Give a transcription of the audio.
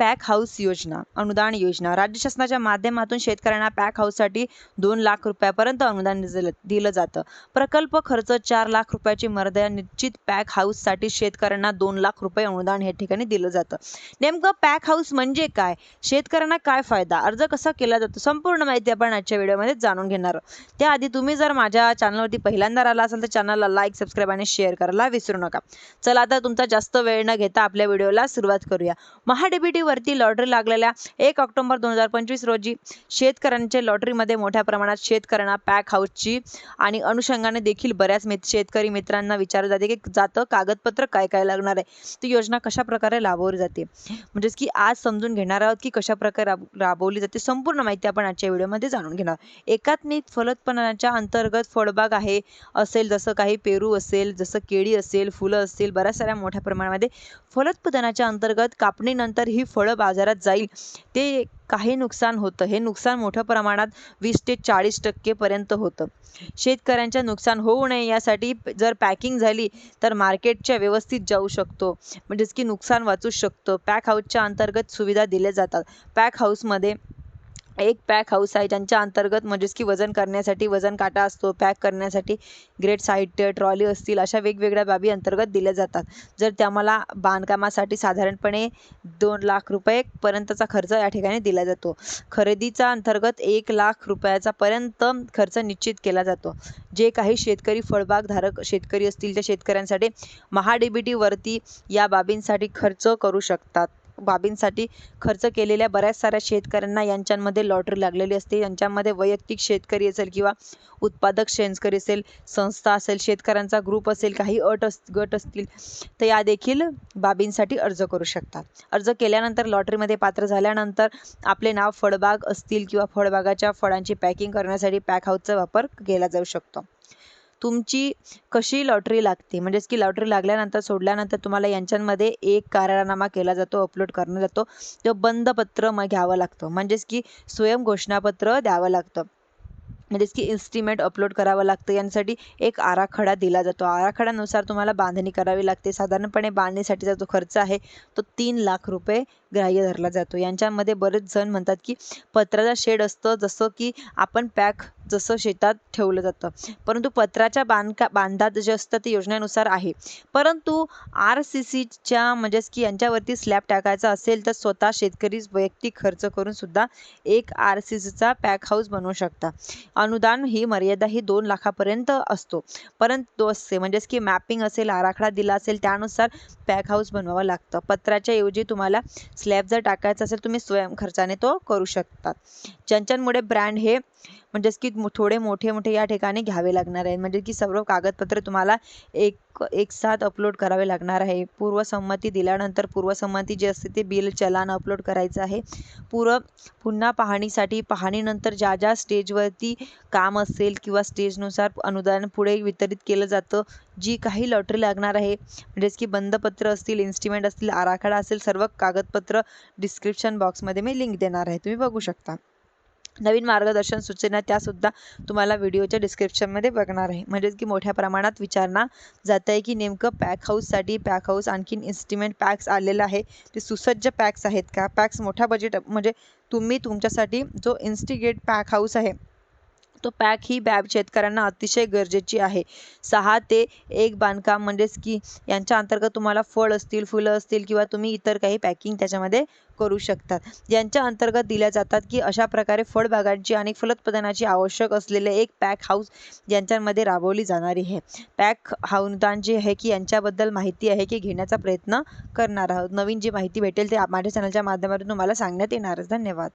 Pack house योजना अनुदान योजना. राज्य शासनाच्या माध्यमातून शेतकऱ्यांना पॅक हाऊससाठी दोन लाख रुपयापर्यंत अनुदान दिलं दिलं जातं. प्रकल्प खर्च चार लाख रुपयाची मर्यादा निश्चित पॅक हाऊससाठी शेतकऱ्यांना दोन लाख रुपये अनुदान या ठिकाणी दिलं जातं. नेमकं पॅक हाऊस म्हणजे काय? शेतकऱ्यांना काय फायदा? अर्ज कसा केला जातो? संपूर्ण माहिती आपण आजच्या व्हिडिओमध्ये जाणून घेणार आहोत. त्याआधी तुम्ही जर माझ्या चॅनलवरती पहिल्यांदा आला असाल तर चॅनलला लाईक सबस्क्राईब आणि शेअर करायला विसरू नका. चला आता तुमचा जास्त वेळ न घेता आपल्या व्हिडिओला सुरुवात करूया. महाडीबीटी वरती लॉटरी लागलेल्या एक ऑक्टोबर दोन हजार पंचवीस रोजी शेतकऱ्यांच्या लॉटरीमध्ये मोठ्या प्रमाणात शेतकऱ्यांना पॅक हाऊसची आणि अनुषंगाने देखील बऱ्याच मित शेतकरी मित्रांना विचारलं जाते की जातं कागदपत्र काय काय लागणार आहे ती योजना कशा प्रकारे राबवली जाते म्हणजेच की आज समजून घेणार आहोत की कशा प्रकारे राब राबवली जाते संपूर्ण माहिती आपण आजच्या व्हिडिओमध्ये जाणून घेणार आहोत. एकात्मिक फलोत्पन्नाच्या अंतर्गत फळबाग आहे असेल जसं काही पेरू असेल जसं केळी असेल फुलं असतील बऱ्याच साऱ्या मोठ्या प्रमाणामध्ये फलोत्पादनाच्या अंतर्गत कापणीनंतर ही फळं बाजारात जाईल. ते काही नुकसान होतं. हे नुकसान मोठ्या प्रमाणात वीस ते चाळीस टक्केपर्यंत होतं. शेतकऱ्यांच्या नुकसान होऊ नये यासाठी जर पॅकिंग झाली तर मार्केटच्या व्यवस्थित जाऊ शकतो. म्हणजेच की नुकसान वाचू शकतं. पॅक हाऊसच्या अंतर्गत सुविधा दिल्या जातात. पॅक हाऊसमध्ये एक पॅक हाऊस आहे. ज्यांच्या अंतर्गत म्हणजेच की वजन करण्यासाठी वजन काटा असतो पॅक करण्यासाठी ग्रेट साहित्य ट्रॉली असतील अशा वेगवेगळ्या बाबी अंतर्गत दिल्या जातात. जर त्याला बांधकामासाठी साधारणपणे दोन लाख रुपयेपर्यंतचा खर्च या ठिकाणी दिला जातो. खरेदीचा अंतर्गत एक लाख रुपयाचा पर्यंत खर्च निश्चित केला जातो. जे काही शेतकरी फळबागधारक शेतकरी असतील त्या शेतकऱ्यांसाठी महाडीबीटीवरती या बाबींसाठी खर्च करू शकतात. बाबींसाठी खर्च केलेल्या बऱ्याच साऱ्या शेतकऱ्यांना यांच्यामध्ये लॉटरी लागलेली असते. यांच्यामध्ये वैयक्तिक शेतकरी असेल किंवा उत्पादक शेतकरी असेल संस्था असेल शेतकऱ्यांचा ग्रुप असेल काही अट अस गट असतील तर या देखील बाबींसाठी अर्ज करू शकतात. अर्ज केल्यानंतर लॉटरीमध्ये पात्र झाल्यानंतर आपले नाव फळबाग असतील किंवा फळबागाच्या फळांची पॅकिंग करण्यासाठी पॅक हाऊसचा वापर केला जाऊ शकतो. तुमची कशी लॉटरी लागते? म्हणजेच की लॉटरी लागल्यानंतर सोडल्यानंतर तुम्हाला यांच्यामध्ये एक करारनामा केला जातो अपलोड करणं जातो. तो बंद पत्र मग घ्यावं लागतं. म्हणजेच की स्वयं घोषणापत्र द्यावं लागतं. म्हणजेच की इन्स्टिमेट अपलोड करावं लागतं. यांसाठी एक आराखडा दिला जातो. आराखड्यानुसार तुम्हाला बांधणी करावी लागते. साधारणपणे बांधणीसाठीचा जो खर्च आहे तो तीन लाख रुपये ग्राह्य धरला जातो. यांच्यामध्ये बरेच जण म्हणतात की पत्राचा शेड असतं जसं की आपण पॅक जसं शेतात ठेवलं जातं. परंतु पत्राच्या बांधका बांधात जे असतं ते योजनेनुसार आहे. परंतु आर सी सीच्या म्हणजेच की यांच्यावरती स्लॅब टाकायचा असेल तर स्वतः शेतकरी वैयक्तिक खर्च करून सुद्धा एक आर सी सीचा पॅक हाऊस बनवू शकता. अनुदान ही मर्यादा ही दोन लाखापर्यंत असतो. परंतु असते म्हणजेच की मॅपिंग असेल आराखडा दिला असेल त्यानुसार पॅक हाऊस बनवावं लागतं. पत्राच्या ऐवजी तुम्हाला स्लॅब जर टाकायचा असेल तुम्ही स्वयं खर्चाने तो करू शकतात. ज्यांच्यामुळे ब्रँड हे म्हणजेच की थोडे मोठे मोठे या ठिकाणी घ्यावे लागणार आहेत. म्हणजे की सर्व कागदपत्रे तुम्हाला एक एक साथ अपलोड करावे लागणार आहे. पूर्वसंमती दिल्यानंतर पूर्वसंमती जी असते ते बिल चलान अपलोड करायचं आहे. पूर्व पुन्हा पाहणीसाठी पाहणीनंतर ज्या ज्या स्टेजवरती काम असेल किंवा स्टेजनुसार अनुदान पुढे वितरित केलं जातं जी काही लॉटरी लागणार आहे म्हणजेच की बंदपत्र असतील इन्स्ट्रुमेंट असतील आराखडा असेल सर्व कागदपत्र डिस्क्रिप्शन बॉक्समध्ये मी लिंक देणार आहे. तुम्ही बघू शकता. नवीन मार्गदर्शन सूचना त्यासुद्धा तुम्हाला व्हिडिओच्या डिस्क्रिप्शनमध्ये बघणार आहे. म्हणजेच की मोठ्या प्रमाणात विचारणा जात आहे की नेमकं पॅक हाऊससाठी पॅक हाऊस आणखीन इन्स्ट्रुमेंट पॅक्स आलेलं आहे. ते सुसज्ज पॅक्स आहेत का? पॅक्स मोठ्या बजेट म्हणजे तुम्ही तुमच्यासाठी जो इन्स्टिगेट पॅक हाऊस आहे तो पॅक ही बॅब शेतकऱ्यांना अतिशय गरजेची आहे. सहा ते एक बांधकाम म्हणजेच की यांच्या अंतर्गत तुम्हाला फळ असतील फुलं असतील किंवा तुम्ही इतर काही पॅकिंग त्याच्यामध्ये करू शकतात. यांच्या अंतर्गत दिल्या जातात की अशा प्रकारे फळबागांची आणि फलोत्पादनाची आवश्यक असलेले एक पॅक हाऊस यांच्यामध्ये राबवली जाणारी आहे. पॅक अनुदान जे आहे की यांच्याबद्दल माहिती आहे की घेण्याचा प्रयत्न करणार आहोत. नवीन जी माहिती भेटेल ते माझ्या चॅनलच्या माध्यमातून तुम्हाला सांगण्यात येणारच धन्यवाद.